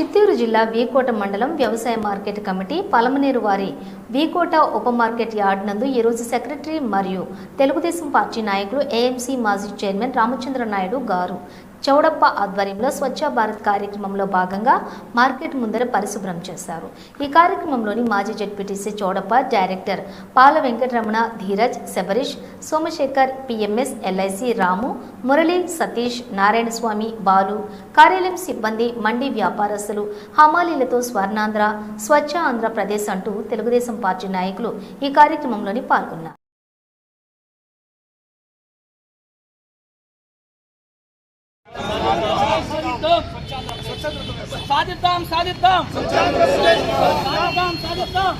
చిత్తూరు జిల్లా వీకోట మండలం వ్యవసాయ మార్కెట్ కమిటీ పలమనేరు వారి వీకోట ఉప మార్కెట్ యార్డ్ నందు ఈరోజు సెక్రటరీ మరియు తెలుగుదేశం పార్టీ నాయకులు ఏఎంసీ మాజీ చైర్మన్ రామచంద్ర నాయుడు గారు చౌడప్ప ఆధ్వర్యంలో స్వచ్ఛ భారత్ కార్యక్రమంలో భాగంగా మార్కెట్ ముందర పరిశుభ్రం చేశారు. ఈ కార్యక్రమంలోని మాజీ ZPTC Chowdappa director Pala Venkataramana Dheeraj Sabarish Somasekhar PMS LIC Ramu Murali Satish Narayanaswamy Balu కార్యాలయం సిబ్బంది మండి వ్యాపారస్తులు హమాలీలతో స్వర్ణాంధ్ర స్వచ్ఛ ఆంధ్రప్రదేశ్ అంటూ తెలుగుదేశం పార్టీ నాయకులు ఈ కార్యక్రమంలోని పాల్గొన్నారు. సాధిద్దాం సాధిద్దాం సాధిద్దాం సాధిద్దాం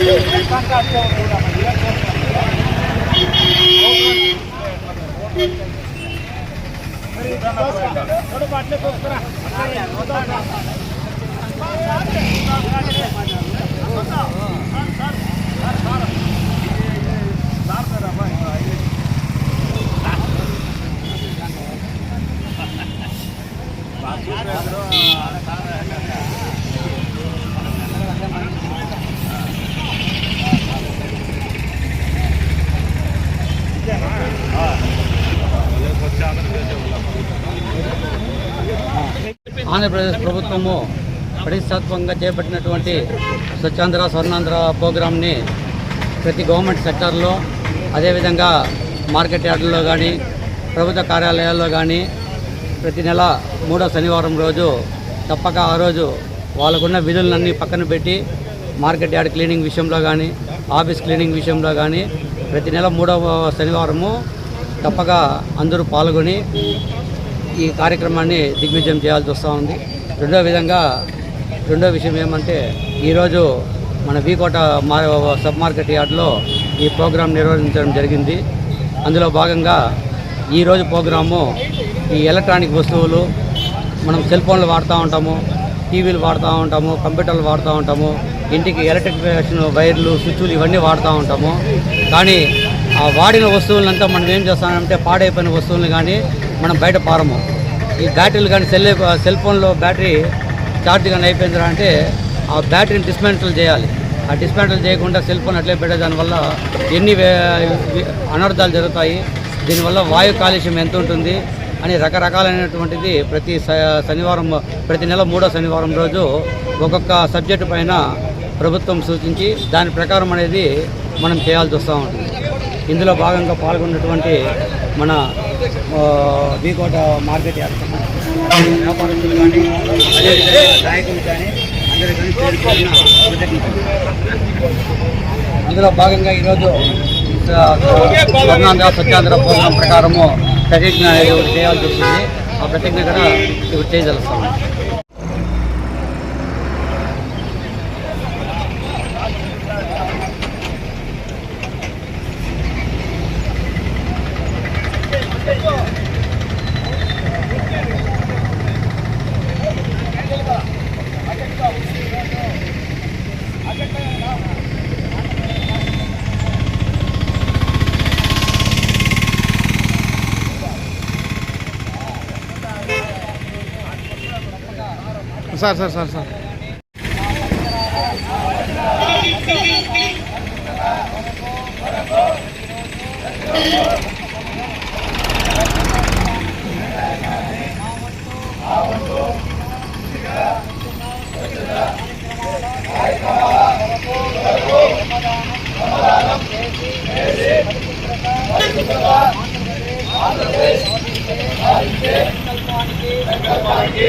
బాగా ఆంధ్రప్రదేశ్ ప్రభుత్వము ప్రతిష్టాత్మకంగా చేపట్టినటువంటి స్వచ్ఛాంధ్ర స్వర్ణాంధ్ర ప్రోగ్రామ్ని ప్రతి గవర్నమెంట్ సెక్టార్లో అదేవిధంగా మార్కెట్ యార్డుల్లో కానీ ప్రభుత్వ కార్యాలయాల్లో కానీ ప్రతి నెల మూడో శనివారం రోజు తప్పక ఆ రోజు వాళ్ళకున్న విధులన్నీ పక్కన పెట్టి మార్కెట్ యార్డ్ క్లీనింగ్ విషయంలో కానీ ఆఫీస్ క్లీనింగ్ విషయంలో కానీ ప్రతి నెల మూడవ శనివారము తప్పక అందరూ పాల్గొని ఈ కార్యక్రమాన్ని దిగ్విజయం చేయాల్సి వస్తూ ఉంది. రెండో విధంగా రెండో విషయం ఏమంటే ఈరోజు మన వీకోట మా సబ్ మార్కెట్ యార్డ్లో ఈ ప్రోగ్రాం నిర్వహించడం జరిగింది. అందులో భాగంగా ఈరోజు ప్రోగ్రాము ఈ ఎలక్ట్రానిక్ వస్తువులు మనం సెల్ ఫోన్లు వాడుతూ ఉంటాము టీవీలు వాడుతూ ఉంటాము కంప్యూటర్లు వాడుతూ ఉంటాము ఇంటికి ఎలక్ట్రిఫికేషన్ వైర్లు స్విచ్లు ఇవన్నీ వాడుతూ ఉంటాము. కానీ ఆ వాడిన వస్తువులంతా మనం ఏం చేస్తామంటే పాడైపోయిన వస్తువులను కానీ మనం బయట పారము. ఈ బ్యాటరీలు కానీ సెల్ సెల్ ఫోన్లో బ్యాటరీ ఛార్జ్ కానీ అయిపోయిందిరా అంటే ఆ బ్యాటరీని డిస్మాంటిల్ చేయాలి. ఆ డిస్మాంటిల్ చేయకుండా సెల్ ఫోన్ అట్లే పెట్టే దానివల్ల ఎన్ని అనర్థాలు జరుగుతాయి దీనివల్ల వాయు కాలుష్యం ఎంత ఉంటుంది అని రకరకాలైనటువంటిది ప్రతి స- శనివారం ప్రతి నెల మూడో శనివారం రోజు ఒక్కొక్క సబ్జెక్టు పైన ప్రభుత్వం సూచించి దాని ప్రకారం అనేది మనం చేయాల్సి వస్తూ ఉంటుంది. ఇందులో భాగంగా పాల్గొన్నటువంటి మన వీకోట మార్కెట్ చేస్తున్నాం వ్యాపారస్తులు కానీ అదేవిధంగా నాయకులు కానీ అందరూ కానీ పేరు అందులో భాగంగా ఈరోజు స్వర్ణాంధ్ర స్వచ్ఛాంధ్ర ప్రోగ్రాం ప్రకారము ప్రతిజ్ఞ అనేది చేయాల్సి వచ్చింది. ఆ ప్రతిజ్ఞ కూడా ఇప్పుడు చేయదలుస్తాము sir sir sir sir. Andhra Pradesh Andhra Pradesh సంకల్పానికి సంకల్పానికి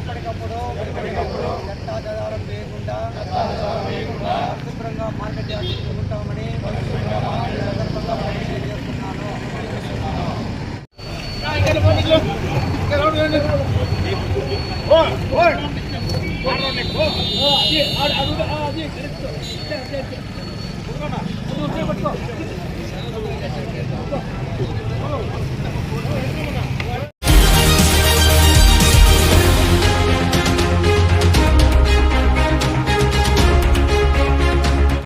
ఎప్పటికప్పుడు చట్టాధారం వేయకుండా పరిశుభ్రంగా మార్కెట్ చేసుకుంటామని సందర్భంగా చేస్తున్నాను